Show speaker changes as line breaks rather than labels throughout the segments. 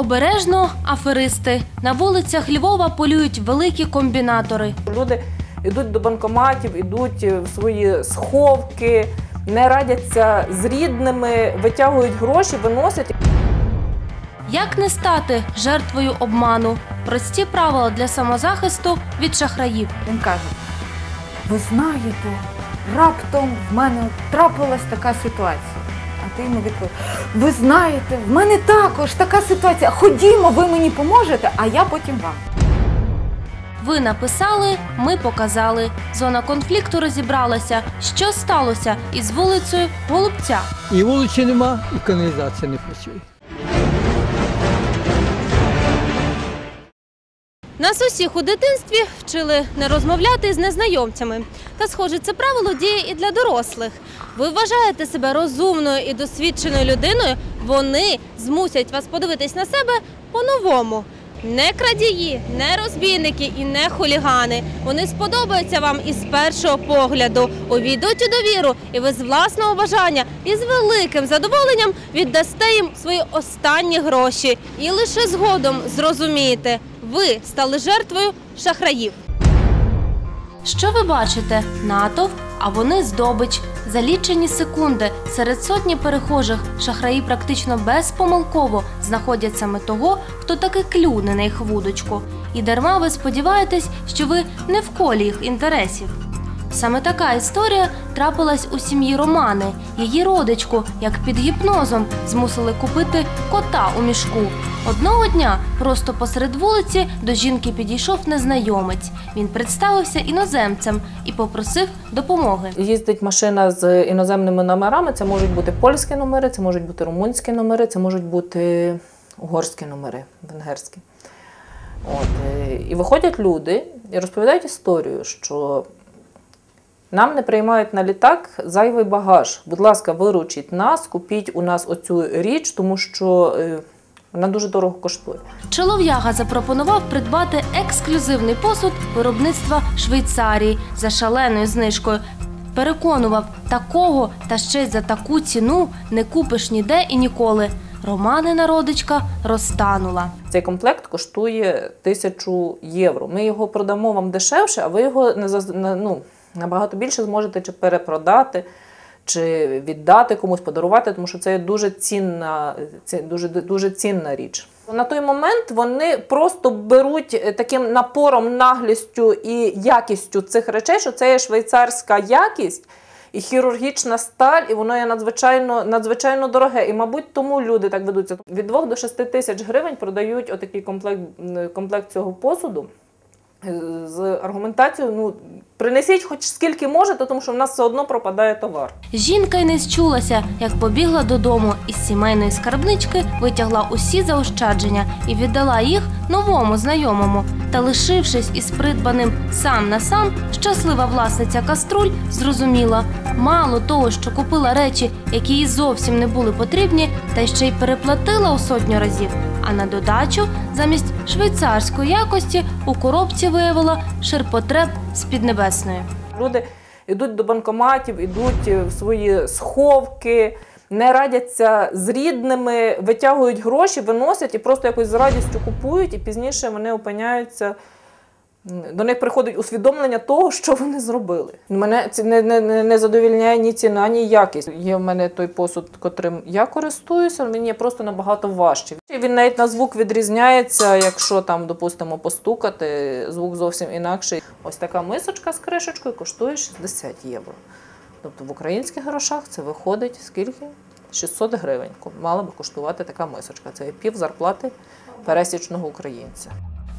Обережно аферисти. На вулицях Львова полюють великі комбінатори.
Люди йдуть до банкоматів, йдуть в свої сховки, не радяться з рідними, витягують гроші, виносять.
Як не стати жертвою обману? Прості правила для самозахисту від шахраїв.
Він каже: ви знаєте, раптом в мене трапилась така ситуація. Йому відповів: Ви знаєте, в мене також така ситуація. Ходімо, ви мені поможете, а я потім вам.
Ви написали, ми показали. Зона конфлікту розібралася. Що сталося із вулицею Голубця?
І вулиці нема, і каналізація не працює.
Нас усіх у дитинстві вчили не розмовляти з незнайомцями. Та, схоже, це правило діє і для дорослих. Ви вважаєте себе розумною і досвідченою людиною, вони змусять вас подивитись на себе по-новому. Не крадії, не розбійники і не хулігани. Вони сподобаються вам із першого погляду, увійдуть у довіру, і ви з власного бажання і з великим задоволенням віддасте їм свої останні гроші. І лише згодом зрозумієте, ви стали жертвою шахраїв. Що ви бачите? Натовп, а вони здобич. За лічені секунди серед сотні перехожих шахраї практично безпомилково знаходять саме того, хто таки клюне на їх вудочку. І дарма ви сподіваєтесь, що ви не в колі їх інтересів. Саме така історія трапилась у сім'ї Романи. Її родичку, як під гіпнозом, змусили купити кота у мішку. Одного дня просто посеред вулиці до жінки підійшов незнайомець. Він представився іноземцем і попросив допомоги.
Їздить машина з іноземними номерами. Це можуть бути польські номери, це можуть бути румунські номери, це можуть бути угорські номери, венгерські. От, е, і виходять люди і розповідають історію, що нам не приймають на літак зайвий багаж. Будь ласка, виручіть нас, купіть у нас оцю річ, тому що е, вона дуже дорого коштує.
Чолов'яга запропонував придбати ексклюзивний посуд виробництва Швейцарії за шаленою знижкою. Переконував, такого та ще й за таку ціну не купиш ніде і ніколи. Романина родичка розтанула.
Цей комплект коштує тисячу євро. Ми його продамо вам дешевше, а ви його не ну, набагато більше зможете чи перепродати, чи віддати комусь, подарувати, тому що це є дуже цінна, дуже, дуже цінна річ. На той момент вони просто беруть е, таким напором, наглістю і якістю цих речей, що це є швейцарська якість. І хірургічна сталь, і воно є надзвичайно, надзвичайно дороге. І, мабуть, тому люди так ведуться. Від 2 до 6 тисяч гривень продають отакий комплект, комплект цього посуду е, з аргументацією: ну, принесіть хоч скільки можете, тому що в нас все одно пропадає товар.
Жінка й не счулася, як побігла додому із сімейної скарбнички, витягла усі заощадження і віддала їх новому знайомому. Та лишившись із придбаним сам на сам, щаслива власниця каструль зрозуміла, мало того, що купила речі, які їй зовсім не були потрібні, та ще й переплатила у сотню разів. А на додачу, замість швейцарської якості, у коробці виявила ширпотреб з піднебесної.
Люди йдуть до банкоматів, йдуть в свої сховки, не радяться з рідними, витягують гроші, виносять і просто якось з радістю купують, і пізніше вони опиняються. До них приходить усвідомлення того, що вони зробили. Мене це не, не- не задовільняє ні ціна, ні якість. Є в мене той посуд, котрим я користуюся, він є просто набагато важчий. Він навіть на звук відрізняється, якщо там, допустимо, постукати, звук зовсім інакший. Ось така мисочка з кришечкою коштує 60 євро. Тобто в українських грошах це виходить скільки? 600 гривень. Мала би коштувати така мисочка. Це пів зарплати пересічного українця.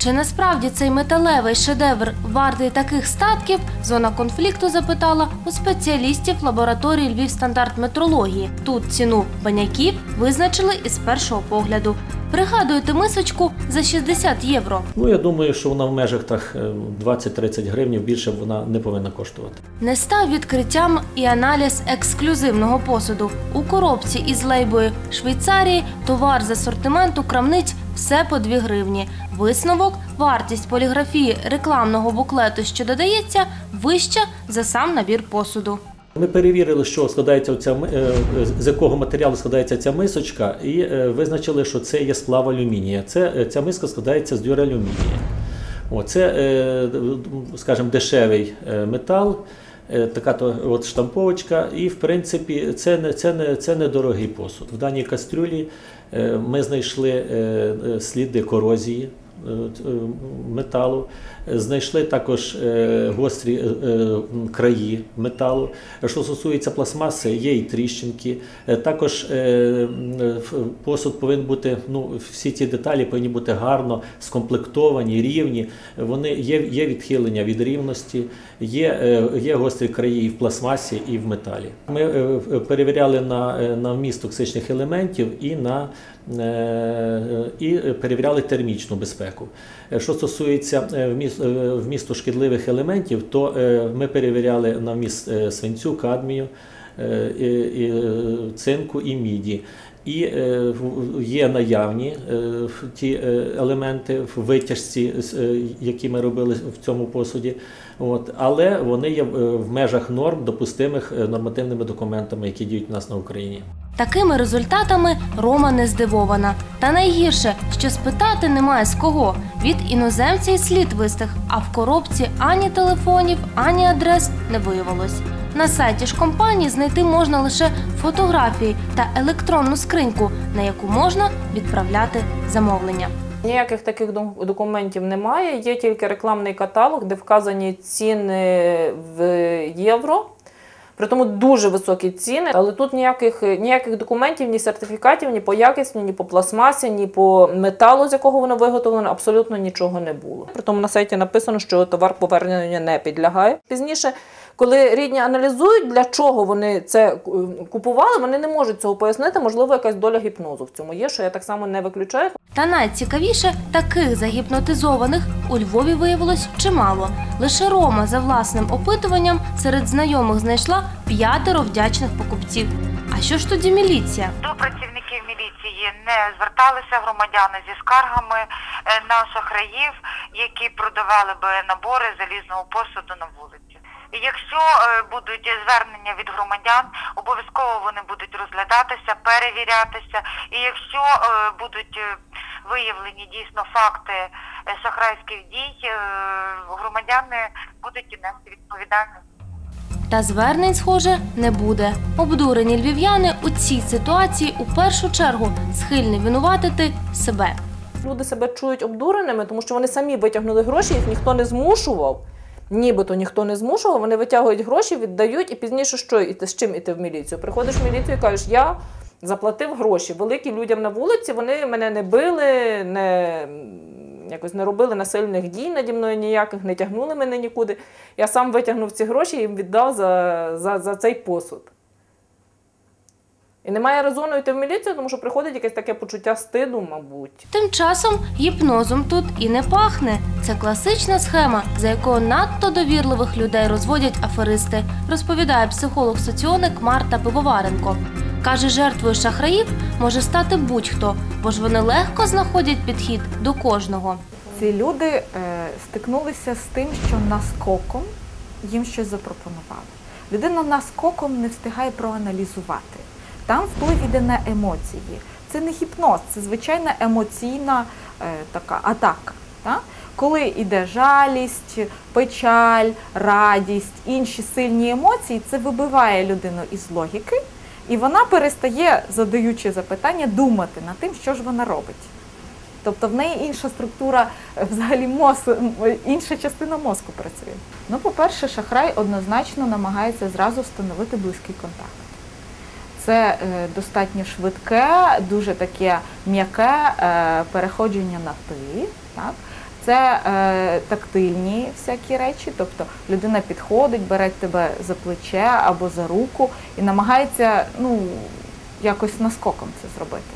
Чи насправді цей металевий шедевр вартий таких статків? Зона конфлікту запитала у спеціалістів лабораторії Львів стандарт метрології. Тут ціну баняків визначили із першого погляду. Пригадуєте мисочку за 60 євро.
Ну, я думаю, що вона в межах так е, 20-30 гривень більше вона не повинна коштувати.
Не став відкриттям і аналіз ексклюзивного посуду. У коробці із лейбою Швейцарії товар з асортименту крамниць все по 2 гривні. Висновок вартість поліграфії рекламного буклету, що додається, вища за сам набір посуду.
Ми перевірили, що складається ця з якого матеріалу складається ця мисочка, і е, визначили, що це є сплав алюмінія. Це е, ця миска складається з дюралюмінія. Це, е, скажімо, дешевий е, метал. е, Така от штамповочка, і в принципі це не це не це недорогий посуд. В даній кастрюлі е, ми знайшли е, е, сліди корозії. е, е, металу, Е, знайшли також е, гострі е, е, краї металу. Що стосується пластмаси, є і тріщинки. Е, Також е, е, посуд повинен бути, ну, всі ці деталі повинні бути гарно скомплектовані, рівні. Вони є, є відхилення від рівності, є, е, є гострі краї і в пластмасі, і в металі. Ми е, е, перевіряли на, е, на вміст токсичних елементів і на е, е, і перевіряли термічну безпеку. Е, Що стосується е, е, вмісту шкідливих елементів, то е, ми перевіряли на вміст е, свинцю, кадмію, е, е, цинку і міді. І е, є наявні е, ті е, елементи в витяжці, е, які ми робили в цьому посуді, от, але вони є в межах норм, допустимих е, нормативними документами, які діють у нас на Україні.
Такими результатами Рома не здивована. Та найгірше, що спитати немає з кого. Від іноземця й слід вистих, а в коробці ані телефонів, ані адрес не виявилось. На сайті ж компанії знайти можна лише фотографії та електронну скриньку, на яку можна відправляти замовлення.
Ніяких таких документів немає. Є тільки рекламний каталог, де вказані ціни в євро. При тому дуже високі ціни, але тут ніяких, ніяких документів, ні сертифікатів, ні по якісні, ні по пластмасі, ні по металу, з якого воно виготовлено, абсолютно нічого не було. При тому на сайті написано, що товар повернення не підлягає. Пізніше, коли рідні аналізують, для чого вони це е, купували, вони не можуть цього пояснити. Можливо, якась доля гіпнозу в цьому є, що я так само не виключаю.
Та найцікавіше, таких загіпнотизованих у Львові виявилось чимало. Лише Рома за власним опитуванням серед знайомих знайшла п'ятеро вдячних покупців. А що ж тоді міліція?
До працівників міліції не зверталися громадяни зі скаргами е, на шахраїв, які продавали би набори залізного посуду на вулиці. І якщо е, будуть звернення від громадян, обов'язково вони будуть розглядатися, перевірятися. І якщо е, будуть е, виявлені дійсно факти шахрайських дій, громадяни будуть нести відповідальність.
Та звернень, схоже, не буде. Обдурені львів'яни у цій ситуації у першу чергу схильні винуватити себе.
Люди себе чують обдуреними, тому що вони самі витягнули гроші, їх ніхто не змушував. Нібито ніхто не змушував, вони витягують гроші, віддають, і пізніше що іти з чим іти в міліцію? Приходиш в міліцію і кажеш, я заплатив гроші великі людям на вулиці, вони мене не били, не якось не робили насильних дій наді мною ніяких, не тягнули мене нікуди. Я сам витягнув ці гроші і їм віддав за, за, за цей посуд. І немає резону йти в міліцію, тому що приходить якесь таке почуття стиду, мабуть.
Тим часом гіпнозом тут і не пахне. Це класична схема, за якою надто довірливих людей розводять аферисти, розповідає психолог-соціоник Марта Пивоваренко. Каже, жертвою шахраїв може стати будь-хто, бо ж вони легко знаходять підхід до кожного.
Ці люди е, стикнулися з тим, що наскоком їм щось запропонували. Людина наскоком не встигає проаналізувати. Там вплив іде на емоції. Це не гіпноз, це звичайна емоційна е, така атака. Так? Коли йде жалість, печаль, радість, інші сильні емоції, це вибиває людину із логіки, і вона перестає, задаючи запитання, думати над тим, що ж вона робить. Тобто в неї інша структура, е, взагалі мозку, інша частина мозку працює. Ну, по-перше, шахрай однозначно намагається зразу встановити близький контакт. Це е, достатньо швидке, дуже таке м'яке е, переходження на ти. Так? Це е, тактильні всякі речі, тобто людина підходить, бере тебе за плече або за руку і намагається ну, якось наскоком це зробити.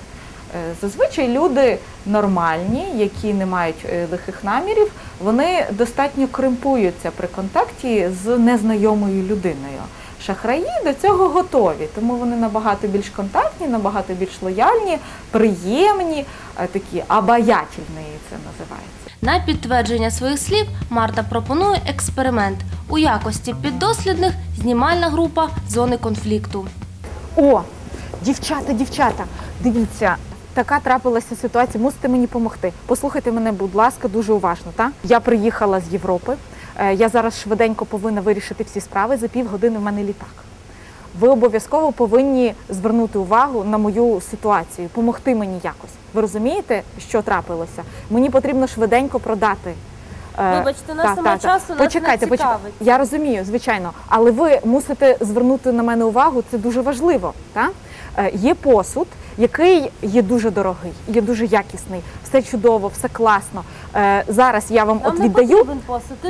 Е, Зазвичай люди нормальні, які не мають е, лихих намірів, вони достатньо кримпуються при контакті з незнайомою людиною. Шахраї до цього готові, тому вони набагато більш контактні, набагато більш лояльні, приємні, е, такі обаятельні це називається.
На підтвердження своїх слів Марта пропонує експеримент у якості піддослідних знімальна група зони конфлікту.
О, дівчата, дівчата, дивіться, така трапилася ситуація. Мусите мені допомогти. Послухайте мене, будь ласка, дуже уважно. Та? Я приїхала з Європи. Е, Я зараз швиденько повинна вирішити всі справи. За півгодини в мене літак. Ви обов'язково повинні звернути увагу на мою ситуацію, допомогти мені якось. Ви розумієте, що трапилося? Мені потрібно швиденько продати. е,
Вибачте, нас
та,
нема
та, та.
часу, нас не
почекайте, почекайте.
цікавить.
Я розумію, звичайно, але ви мусите звернути на мене увагу, це дуже важливо. Та? Е, Є посуд, який є дуже дорогий, є дуже якісний, все чудово, все класно. Е, Зараз я вам от віддаю.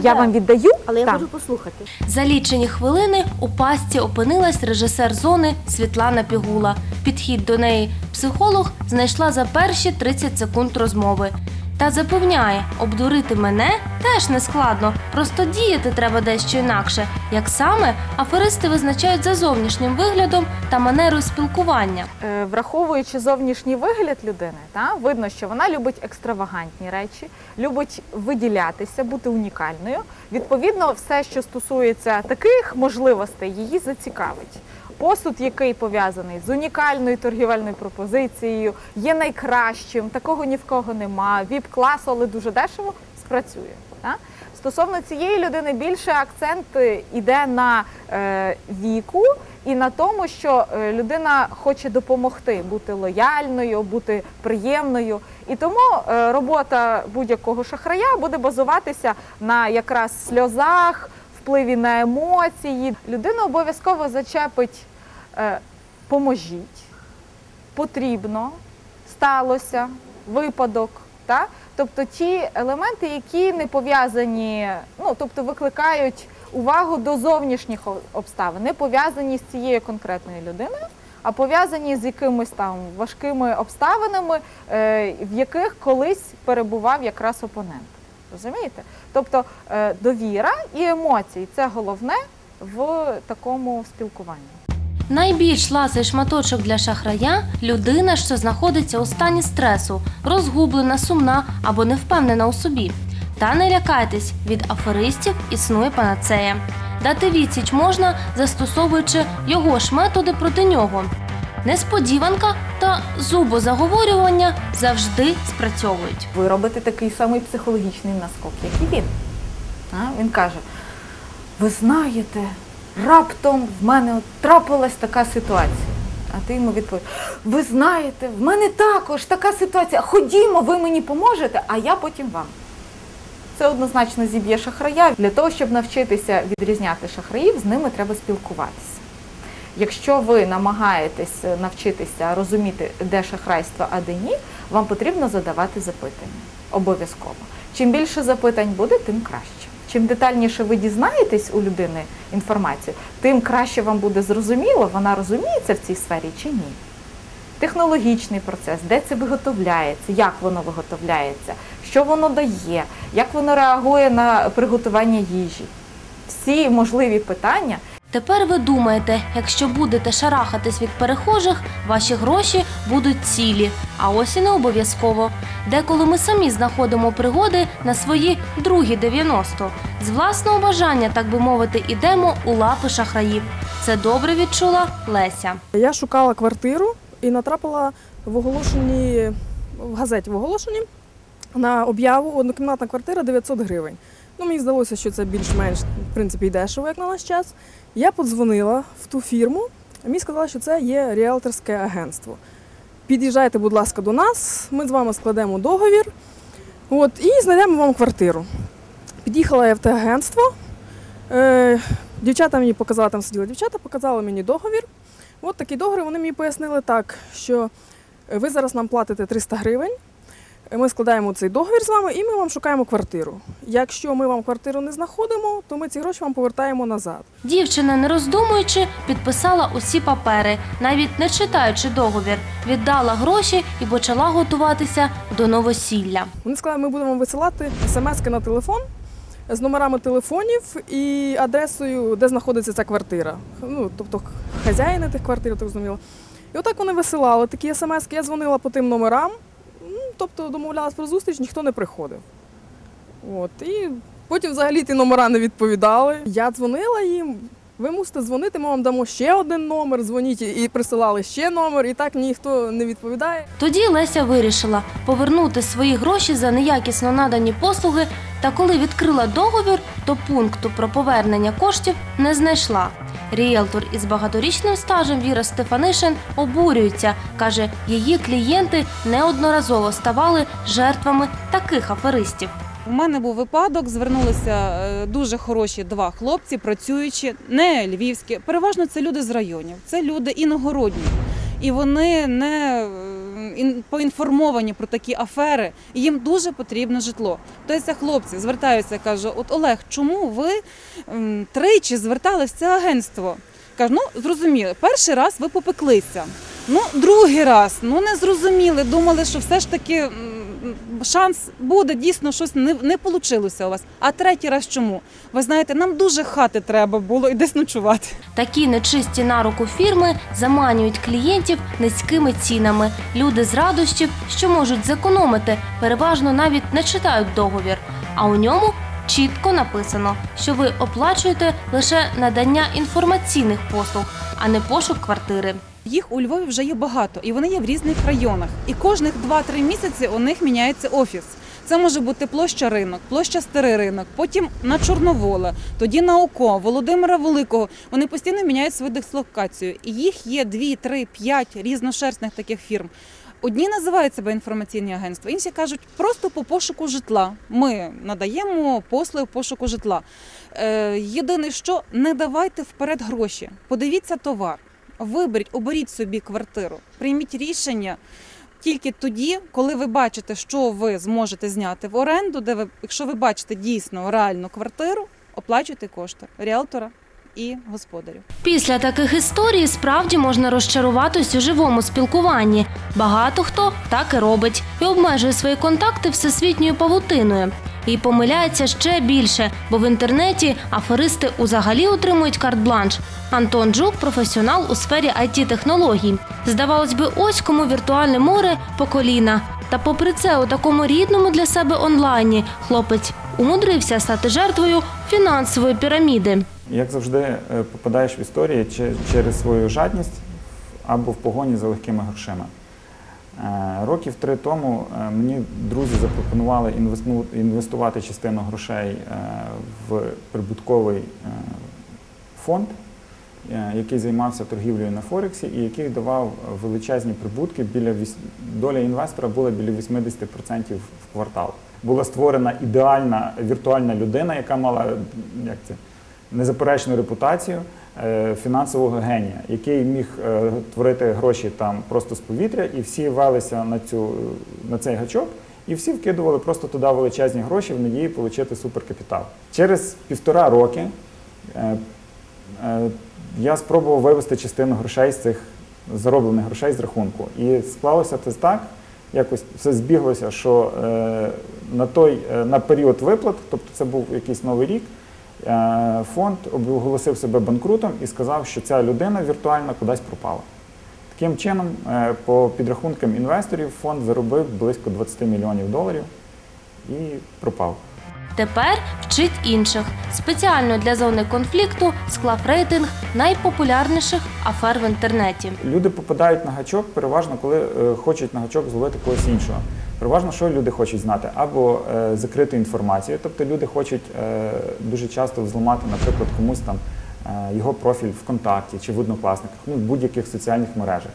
Я вам віддаю,
але я
Так.
хочу послухати. За лічені хвилини у пастці опинилась режисер зони Світлана Пігула. Підхід до неї психолог знайшла за перші 30 секунд розмови. Та запевняє, обдурити мене теж не складно, просто діяти треба дещо інакше. Як саме аферисти визначають за зовнішнім виглядом та манерою спілкування.
Е, Враховуючи зовнішній вигляд людини, та, видно, що вона любить екстравагантні речі, любить виділятися, бути унікальною. Відповідно, все, що стосується таких можливостей, її зацікавить. Посуд, який пов'язаний з унікальною торгівельною пропозицією, є найкращим, такого ні в кого нема. Віп-класу, але дуже дешево спрацює. Та? Стосовно цієї людини більше акцент е, іде на е, віку і на тому, що е, людина хоче допомогти бути лояльною, бути приємною. І тому е, робота будь-якого шахрая буде базуватися на якраз сльозах, впливі на емоції. Людина обов'язково зачепить е, поможіть, потрібно, сталося, випадок. Та? Тобто ті елементи, які не пов'язані, ну тобто викликають увагу до зовнішніх обставин, не пов'язані з цією конкретною людиною, а пов'язані з якимись там важкими обставинами, е, в яких колись перебував якраз опонент. Розумієте? Тобто е, довіра і емоції це головне в такому спілкуванні.
Найбільш ласий шматочок для шахрая людина, що знаходиться у стані стресу, розгублена, сумна або невпевнена у собі. Та не лякайтесь, від аферистів існує панацея. Дати відсіч можна, застосовуючи його ж методи проти нього. Несподіванка та зубозаговорювання завжди спрацьовують.
ви робите такий самий психологічний наскок, як і він. А? Він каже: ви знаєте, раптом в мене трапилась така ситуація. А ти йому відповідаєш, ви знаєте, в мене також така ситуація. Ходімо, ви мені поможете, а я потім вам. Це однозначно зіб'є шахрая. Для того, щоб навчитися відрізняти шахраїв, з ними треба спілкуватися. Якщо ви намагаєтесь е, навчитися розуміти, де шахрайство, а де ні, вам потрібно задавати запитання. Обов'язково. Чим більше запитань буде, тим краще. Чим детальніше ви дізнаєтесь у людини інформацію, тим краще вам буде зрозуміло, вона розуміється в цій сфері чи ні. Технологічний процес, де це виготовляється, як воно виготовляється, що воно дає, як воно реагує на приготування їжі. Всі можливі питання
Тепер ви думаєте, якщо будете шарахатись від перехожих, ваші гроші будуть цілі. А ось і не обов'язково. Деколи ми самі знаходимо пригоди на свої другі 90. З власного бажання, так би мовити, ідемо у лапи шахраїв. Це добре відчула Леся.
Я шукала квартиру і натрапила в оголошенні в газеті в оголошенні на об'яву однокімнатна квартира 900 гривень. Ну, мені здалося, що це більш-менш в принципі дешево, як на наш час. Я подзвонила в ту фірму, а мені сказали, що це є ріелторське агентство. Під'їжджайте, будь ласка, до нас, ми з вами складемо договір от, і знайдемо вам квартиру. Під'їхала я в те агентство. Е, дівчата мені показали, там сиділи дівчата, показали мені договір. От такий договір вони мені пояснили так, що ви зараз нам платите 300 гривень. Е, Ми складаємо цей договір з вами і ми вам шукаємо квартиру. Якщо ми вам квартиру не знаходимо, то ми ці гроші вам повертаємо назад.
Дівчина, не роздумуючи, підписала усі папери, навіть не читаючи договір, віддала гроші і почала готуватися до новосілля.
Вони сказали, ми будемо висилати смски на телефон з номерами телефонів і адресою, де знаходиться ця квартира. Ну, тобто хазяїни тих квартир, так зрозуміло. І отак вони висилали такі смски. Я дзвонила по тим номерам, тобто домовлялась про зустріч, ніхто не приходив. От, і потім взагалі ті номера не відповідали. Я дзвонила їм. Ви мусите дзвонити, ми вам дамо ще один номер, дзвоніть і присилали ще номер, і так ніхто не відповідає.
Тоді Леся вирішила повернути свої гроші за неякісно надані послуги. Та коли відкрила договір, то пункту про повернення коштів не знайшла. Ріелтор із багаторічним стажем Віра Стефанишин обурюється. каже, її клієнти неодноразово ставали жертвами таких аферистів.
У мене був випадок, звернулися е, дуже хороші два хлопці, працюючі, не львівські. Переважно це люди з районів, це люди іногородні. І вони не поінформовані про такі афери, і їм дуже потрібно житло. Тобто хлопці звертаються, кажуть, от Олег, чому ви тричі звертались в це агентство? Кажу, ну зрозуміли, перший раз ви попеклися. Ну, другий раз, ну не зрозуміли, думали, що все ж таки шанс буде, дійсно щось не, не вийшло у вас. А третій раз чому? Ви знаєте, нам дуже хати треба було і десь ночувати.
Такі нечисті на руку фірми заманюють клієнтів низькими цінами. Люди з радощів, що можуть зекономити, переважно навіть не читають договір. А у ньому чітко написано, що ви оплачуєте лише надання інформаційних послуг, а не пошук квартири.
Їх у Львові вже є багато, і вони є в різних районах. І кожних 2-3 місяці у них міняється офіс. Це може бути площа ринок, площа старий ринок, потім на Чорновола, тоді на ОКО, Володимира Великого. Вони постійно міняють свою дислокацію. І їх є 2, 3, 5 різношерстних таких фірм. Одні називають себе інформаційні агентства, інші кажуть просто по пошуку житла. Ми надаємо послуги пошуку житла. Е, єдине, що не давайте вперед гроші. Подивіться товар, виберіть, оберіть собі квартиру, прийміть рішення. Тільки тоді, коли ви бачите, що ви зможете зняти в оренду, де ви, якщо ви бачите дійсно реальну квартиру, оплачуйте кошти ріелтора і господарю.
Після таких історій справді можна розчаруватись у живому спілкуванні. Багато хто так і робить і обмежує свої контакти всесвітньою павутиною. І помиляється ще більше, бо в інтернеті аферисти узагалі отримують карт-бланш. Антон Джук професіонал у сфері it технологій Здавалось би, ось кому віртуальне море по коліна. Та попри це, у такому рідному для себе онлайні хлопець умудрився стати жертвою фінансової піраміди.
Як завжди, е, попадаєш в історії через свою жадність або в погоні за легкими грошима. Е, Років три тому е, мені друзі запропонували інвесну- інвестувати частину грошей е, в прибутковий фонд, який займався торгівлею на Форексі і який давав величезні прибутки. Біля доля інвестора була біля 80% в квартал. Була створена ідеальна віртуальна людина, яка мала як це, незаперечну репутацію е, фінансового генія, який міг е, творити гроші там просто з повітря, і всі велися на, цю, на цей гачок, і всі вкидували просто туди величезні гроші в надії отримати суперкапітал. Через півтора роки е, я спробував вивести частину грошей з цих зароблених грошей з рахунку. І склалося це так, якось все збіглося, що на той на період виплат, тобто це був якийсь новий рік, фонд оголосив себе банкрутом і сказав, що ця людина віртуальна кудись пропала. Таким чином, е, по підрахункам інвесторів, фонд заробив близько 20 мільйонів доларів і пропав.
Тепер вчить інших. Спеціально для зони конфлікту склав рейтинг найпопулярніших афер в інтернеті.
Люди попадають на гачок переважно, коли е, хочуть на гачок зловити когось іншого. Переважно, що люди хочуть знати? Або е, закриту інформацію, тобто люди хочуть е, дуже часто взламати, наприклад, комусь там е, його профіль ВКонтакті чи в однокласниках, ну, в будь-яких соціальних мережах.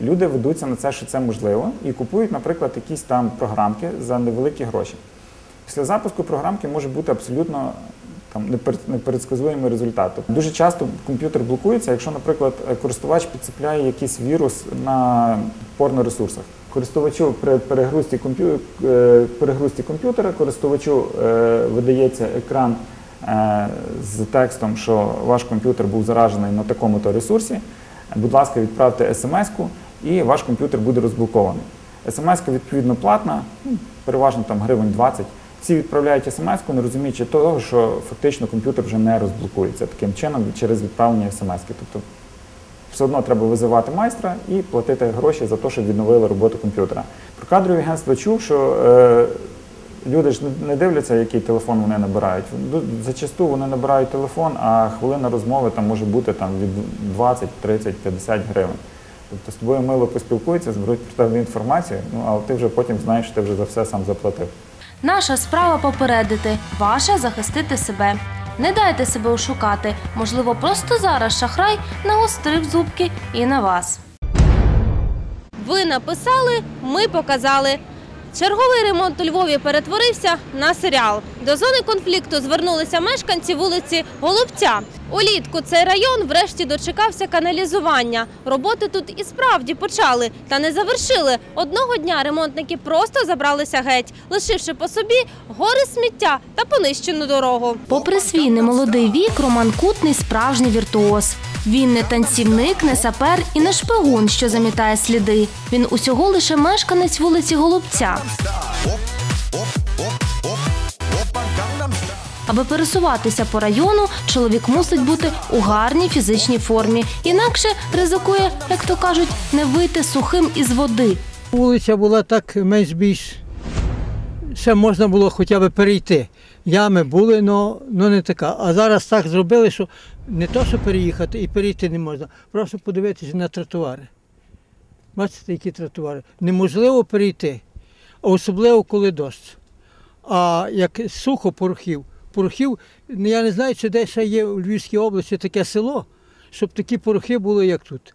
Люди ведуться на це, що це можливо, і купують, наприклад, якісь там програмки за невеликі гроші. Після запуску програмки може бути абсолютно там непер- непередсказуємий результат. Тобто Дуже часто комп'ютер блокується, якщо, наприклад, користувач підцепляє якийсь вірус на порноресурсах. Користувачу при перегрузці, комп'ю... е, перегрузці комп'ютера, користувачу е, видається екран е, з текстом, що ваш комп'ютер був заражений на такому-то ресурсі. Будь ласка, відправте смс-ку, і ваш комп'ютер буде розблокований. СМС-ка відповідно платна, ну, переважно там гривень 20. Всі відправляють смс-ку, не розуміючи того, що фактично комп'ютер вже не розблокується таким чином через відправлення смс-ки. Тобто все одно треба визивати майстра і платити гроші за те, щоб відновили роботу комп'ютера. Про кадрові агентства чув, що е, люди ж не- не дивляться, який телефон вони набирають. Зачасту вони набирають телефон, а хвилина розмови там може бути там, від 20, 30, 50 гривень. Тобто з тобою мило поспілкуються, зберуть про тебе інформацію, ну, але ти вже потім знаєш, що ти вже за все сам заплатив.
Наша справа попередити, ваша захистити себе. Не дайте себе ошукати. Можливо, просто зараз шахрай нагострив зубки і на вас. Ви написали, ми показали. Черговий ремонт у Львові перетворився на серіал. До зони конфлікту звернулися мешканці вулиці Голубця. Улітку цей район врешті дочекався каналізування. Роботи тут і справді почали, та не завершили. Одного дня ремонтники просто забралися геть, лишивши по собі гори сміття та понищену дорогу. Попри свій немолодий вік, Роман Кутний справжній віртуоз. Він не танцівник, не сапер і не шпигун, що замітає сліди. Він усього лише мешканець вулиці Голубця. Аби пересуватися по району, чоловік мусить бути у гарній фізичній формі. Інакше ризикує, як то кажуть, не вийти сухим із води.
Вулиця була так менш більш. Ще можна було хоча б перейти. Ями були, але не така. А зараз так зробили, що не то, що переїхати і перейти не можна. Просто подивитися на тротуари. Бачите, які тротуари. Неможливо перейти, особливо коли дощ. А як сухо порохів, порохів, ну, я не знаю, чи десь ще є у Львівській області таке село, щоб такі порохи були, як тут,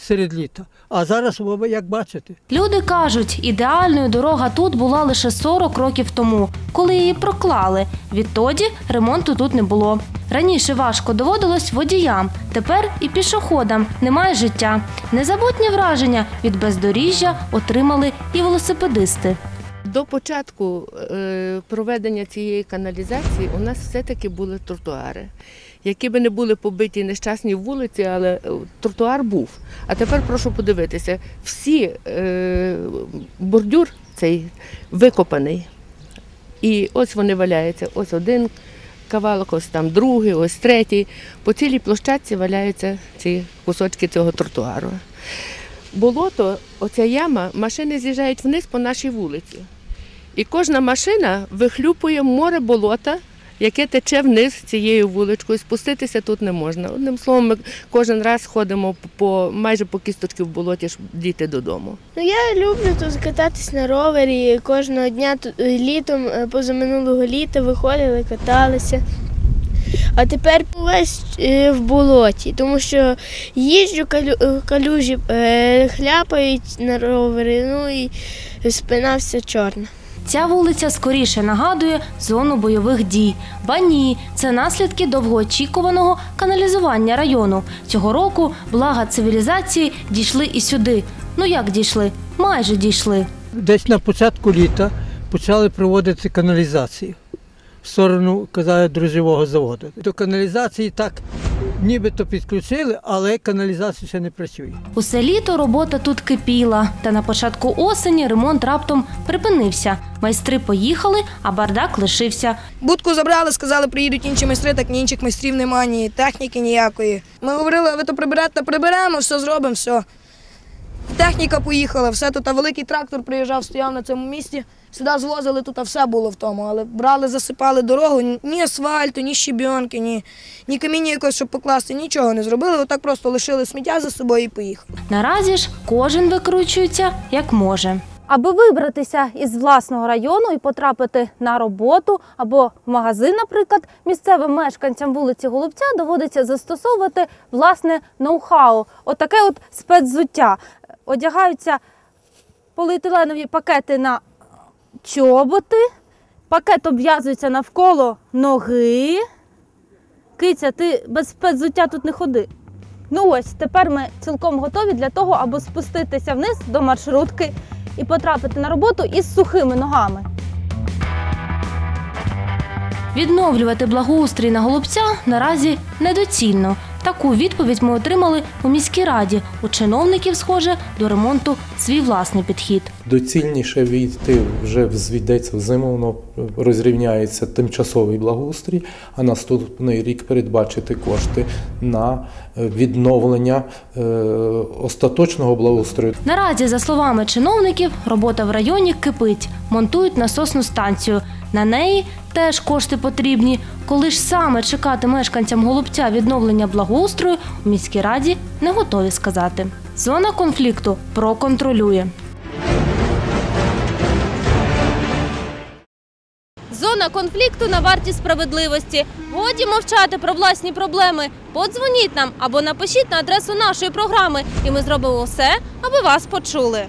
серед літа. А зараз, як бачите,
Люди кажуть, ідеальною дорога тут була лише 40 років тому, коли її проклали. Відтоді ремонту тут не було. Раніше важко доводилось водіям, тепер і пішоходам немає життя. Незабутні враження від бездоріжжя отримали і велосипедисти.
До початку е, проведення цієї каналізації у нас все-таки були тротуари, які би не були побиті нещасні вулиці, але е, тротуар був. А тепер прошу подивитися, всі е, бордюр цей викопаний. І ось вони валяються. Ось один кавалок, ось там другий, ось третій. По цілій площадці валяються ці кусочки цього тротуару. Болото, оця яма, машини з'їжджають вниз по нашій вулиці. І кожна машина вихлюпує море болота, яке тече вниз цією вуличкою. Спуститися тут не можна. Одним словом, ми кожен раз ходимо по майже по кісточки в болоті, щоб дійти додому.
Ну, я люблю тут кататись на ровері. Кожного дня е, літом, е, позаминулого літа виходили, каталися. А тепер весь е, в болоті, тому що їжджу калюжі, хляпають на ровері, ну і спина вся чорна.
Ця вулиця скоріше нагадує зону бойових дій. Ба ні, це наслідки довгоочікуваного каналізування району. Цього року блага цивілізації дійшли і сюди. Ну як дійшли? Майже дійшли.
десь на початку літа почали проводити каналізацію в сторону, казали, дрожжевого заводу. До каналізації так нібито підключили, але каналізація ще не працює.
Усе літо робота тут кипіла, та на початку осені ремонт раптом припинився. Майстри поїхали, а бардак лишився.
Будку забрали, сказали, приїдуть інші майстри, так ні інших майстрів немає, ні техніки ніякої. Ми говорили, ви то приберете, та приберемо, все зробимо, все. Техніка поїхала, все тут, а великий трактор приїжджав, стояв на цьому місці. Сюди звозили, тут а все було в тому. Але брали, засипали дорогу, ні- асфальту, ні щебінки, ні, ні каміння якось, щоб покласти, нічого не зробили. Отак просто лишили сміття за собою і поїхали.
Наразі ж кожен викручується як може. Аби вибратися із власного району і потрапити на роботу або в магазин, наприклад, місцевим мешканцям вулиці Голубця доводиться застосовувати власне ноу-хау. Отаке от спецзуття. Одягаються поліетиленові пакети на чоботи, пакет обв'язується навколо ноги. Киця, ти без спецзуття тут не ходи. Ну ось тепер ми цілком готові для того, аби спуститися вниз до маршрутки і потрапити на роботу із сухими ногами. Відновлювати благоустрій на голубця наразі недоцільно. Таку відповідь ми отримали у міській раді. У чиновників, схоже, до ремонту свій власний підхід.
Доцільніше війти вже звідеться в зиму, воно розрівняється тимчасовий благоустрій, а наступний рік передбачити кошти на відновлення е, остаточного благоустрою.
Наразі, за словами чиновників, робота в районі кипить, монтують насосну станцію. На неї теж кошти потрібні. Коли ж саме чекати мешканцям Голубця відновлення благоустрою, у міській раді не готові сказати. Зона конфлікту проконтролює. Зона конфлікту на варті справедливості. Годі мовчати про власні проблеми. Подзвоніть нам або напишіть на адресу нашої програми, і ми зробимо все, аби вас почули.